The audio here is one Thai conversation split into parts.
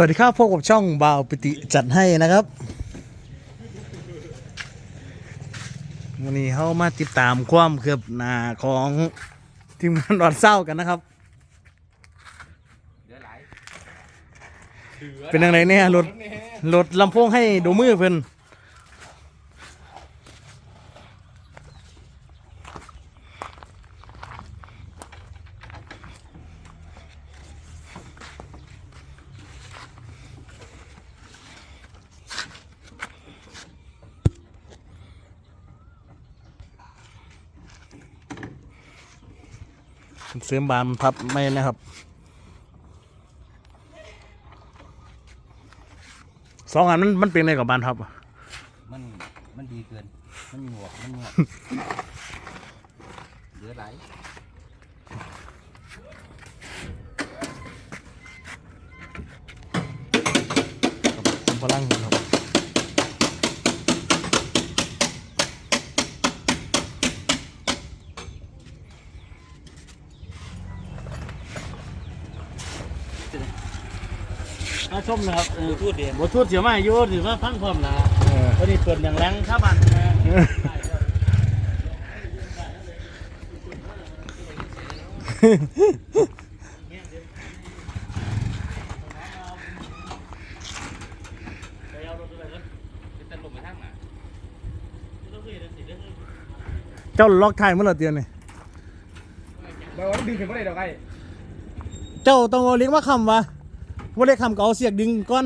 สวัสดีครับพบกับช่องบาวปิติจัดให้นะครับวันนี้เขามาติดตามความเคืบหน้าของทีมงานดอดเศร้ากันนะครับ เป็นยังไงเนี่ยรถรถลำโพงให้ดูมือเพิ่น เสริมบานพับไม่นะครับสองอันมันมันเป็นอะไรกับบานพับอะมันมันดีเกิน มันหนวกมันหนวกเหลือไหลายคุมพลัง มาชมนะครับเออพูดเดียวบททูดเสียมาอยู่ถือว่าฟังความนะเออ วันนี้เปิดอย่างแรงข้าบันนะไปเอารถไปกันจะลงไปทางไหนรถไปเลยสิเด้อเจ้าล็อกท้ายเมื่อไหร่เตียนนี่เราว่าดึงขึ้นมาได้ดอกไอ้เจ้าต้องเอาเลี้ยงมาคำวะว่าเลี้ยงคำก็เอาเสียกดึงก่อน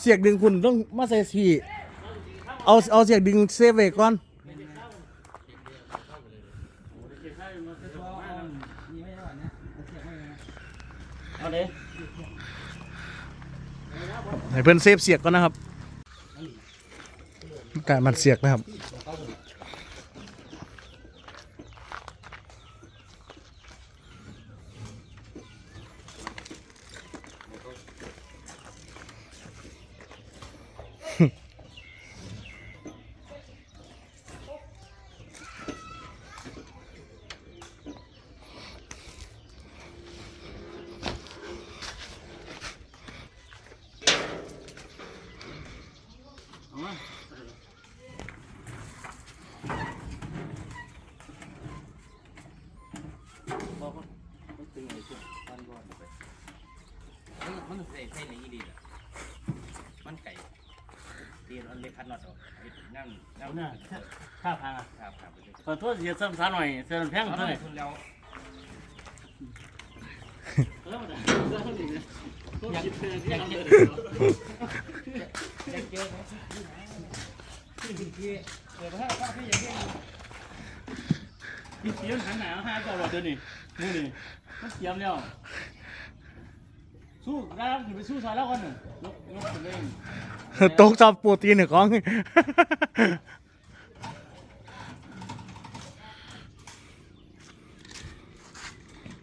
เสียกดึงคุณต้องมาใส่สีเอาเอาเสียกดึงเซฟไว้ก่อนเอาเลยให้เพื่อนเซฟเสียกก่อนนะครับการมันเสียกนะครับ มันมันใส่ใส่ในอีดีเหรอมันไก่เตียนอันเล็กขันน็อตออกนั่งเอาหน้าข้าพังอะครับครับไปเลยขอโทษเสียซ้ำซ้าหน่อยเสียแพงเอาหเท่าน่ไหอยร่คุณแล้วแล้วมันแล้วมันดีนะยังยังยังยังเจอไหมมีเสียงหันหนาวห้าเจ้าว่าเดี๋ยวนี้มือนี่มันเสียมแล้ว สู้ได้แล้วถึงไปสู้ชายแล้วก่อนหนึ่งยกยกถึงเองตกซับโปรตีนหนึ่งของ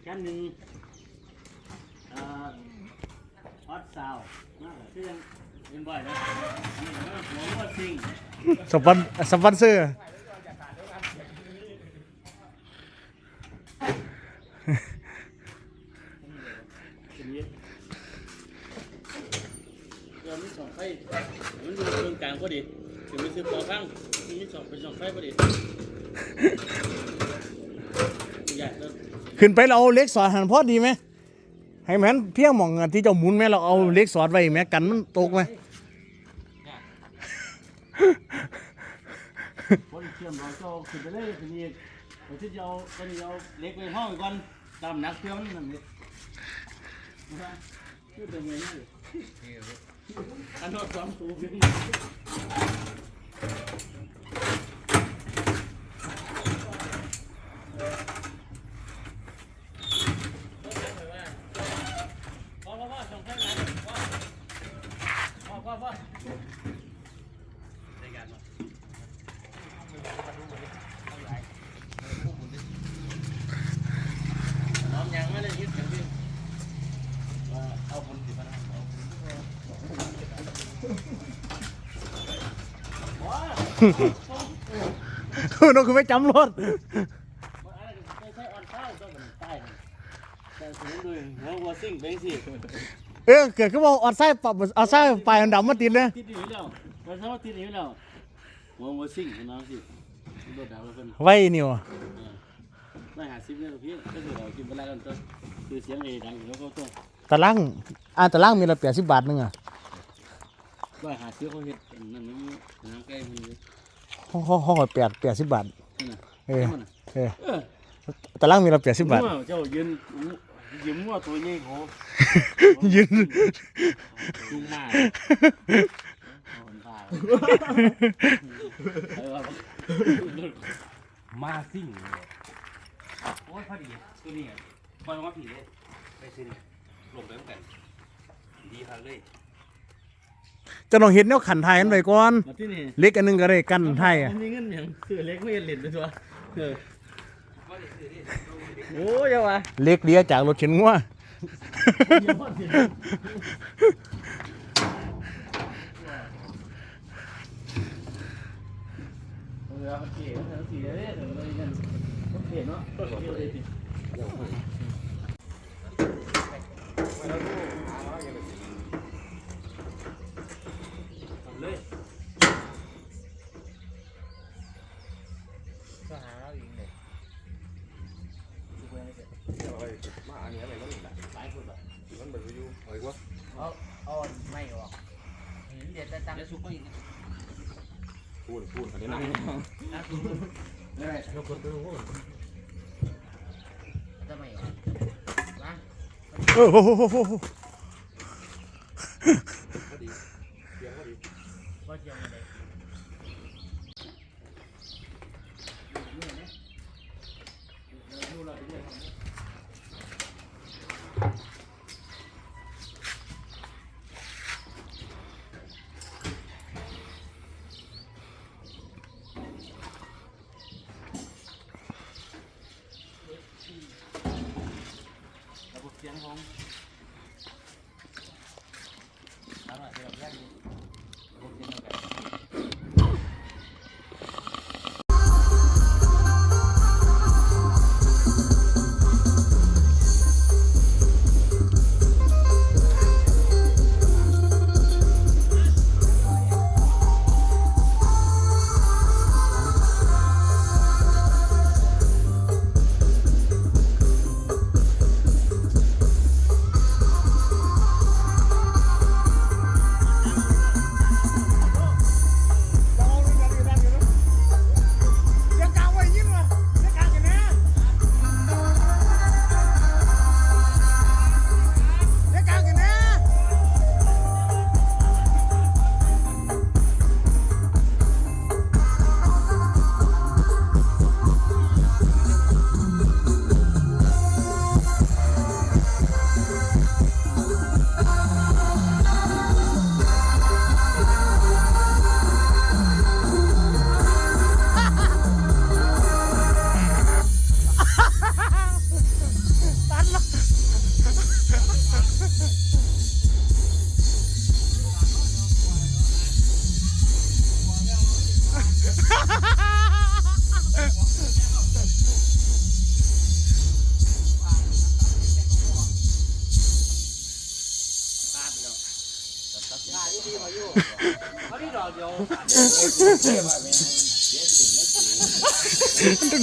แค่หนึ่งเอ่อฮอตซาวมากที่ยังยังบ่อยนะอันนี้ก็หัววัวซิงสปอนสปอนเซอร์ ทีนี้เรามีสองไฟ มันอยู่ตรงกลางพอดีถึงไปซื้อปอข้างมีสองเป็นสองไฟพอดีใหญ่แล้วขึ้นไปเราเอาเล็กสอดหันพอดีไหมให้แมนเพียงหมองอะที่เจ้าหมุนไหมเราเอาเล็กสอดไว้ไหมกันมันตกไหมคนเชื่อมเราจะเอาขึ้นไปเลยทีนี้เราที่จะเอาตอนนี้เอาเล็กไปห้องก่อนตามนักเชื่อมนั่นนี่นะชื่อเป็นไงนี่ อันนั้นสองตัวเพียงพ่อพ่อพ่อส่งให้ไหนพ่อพ่อพ่อพ่อในการมา น้องยังไม่ได้ยึดกันพี่ว่าเอาบุญสิบนะเอาว้า นกคือไม่จำรถไม่ใช่ออนเช้าต้องเป็นใต้แต่ถึงดูหัววัวซิ่งเป็นสิเออเกิดขึ้นว่าเอาไส้ปะเอาไส้ปลายดำมาติดเลยติดอยู่แล้วมันทำว่าติดอยู่แล้วหัวหัวซิ่งนะสิรถดาวเพิ่นไว้นี่วะไม่หาซิปเนี่ยพี่ก็คือเรากินไปแล้วกันตัวคือเสียงเอดังแล้วก็ตัวตะลังอ่าตะลังมีละแปดสิบบาทนึงอะ ว่าหาซิปเขาเห็ดนั่นนี่น้ำใกล้มือห้องห้องห้องแปดแปดสิบบาทนี่นะเออมันเออเออตะลังมีละแปดสิบบาทเจ้ายืนยืมมั่วตัวนี้โหยืนจุงมาคนบ้าเออมาซิ่งเลยโอ้ยพอดีตัวนี้ปล่อยมาผีเลยไปซื้อนี่ลงไปตั้งแต่ดีพันเลย จะลองเห็นแนวขันไทยกันไปก่อนมาที่นี่เล็กอันหนึงก็ได้กันไทยอะมีเงินอย่างคือเล็กไม่เล่นไปตัวเออก็ได้ซื้อดิโอ้ยเอาวะเล็กเลียจากรถเข็นงัวเออเอาเก๋เอาเก๋เลยเดี๋ยวเราเงินเอาเก๋เนาะเอาเก๋เลยสิ ทำเลย ก็หาเราอีกเลยมาอันนี้อะไรก็หนึ่งละ หลายคนแบบ มันแบบอยู่อะไรวะ เอาเอาไม่ออกเดี๋ยวจะตั้งแล้วซุปก็อย่างนี้ พูดพูดกันได้นะยกคนไปโอ้จะไม่ออกนะโอ้โห ก็เจียวเลย ระบบเสียงของ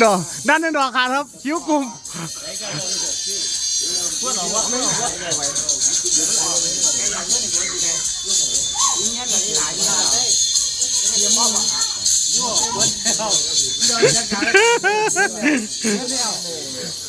ดอกด้านหนึงดอกขาดครับคิ้วกลุ่มเ